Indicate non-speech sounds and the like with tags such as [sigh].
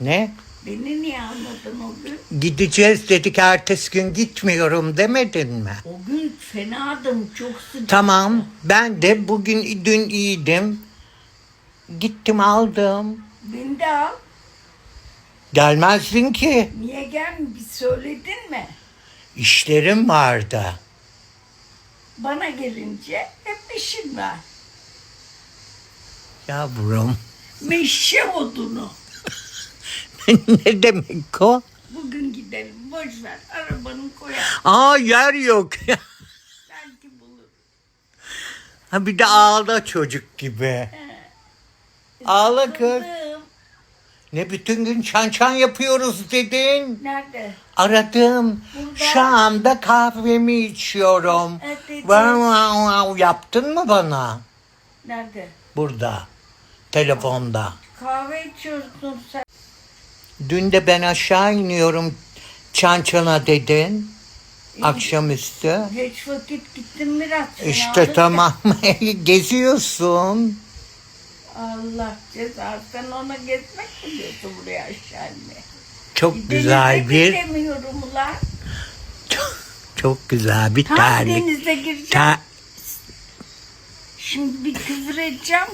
Ne? Beni niye anladın o gün? Gideceğiz dedik ertesi gün gitmiyorum demedin mi? O gün fenadım çok sıcak. Tamam ben de bugün dün iyiydim. Gittim aldım. Beni de al. Gelmezdin ki. Niye gelme bir söyledin mi? İşlerim vardı. Bana gelince hep işin var. Yavrum. Meşe odunu. [laughs] ne demek o? Bugün gidelim boş ver arabanı koyar. Aa yer yok. [laughs] Belki bulur. ha bir de ağla çocuk gibi. Ağla kız. Kızım. Ne bütün gün çan çan yapıyoruz dedin. Nerede? Aradım. Burada. Şu anda kahvemi içiyorum. Evet, evet. Vav, vav, vav. Yaptın mı bana? Nerede? Burada. Telefonda. Kahve içiyorsun sen. Dün de ben aşağı iniyorum. Çan çana dedin. Akşamüstü. Geç vakit gittim biraz. İşte tamam. [laughs] Geziyorsun. Allah cezasını ona gezmek mi diyorsun buraya aşağı inmeye? Çok güzel Denize bir Bilemiyorum ulan. çok, çok güzel bir Tam terlik. denize gireceğim. Ter- Şimdi bir küfür edeceğim.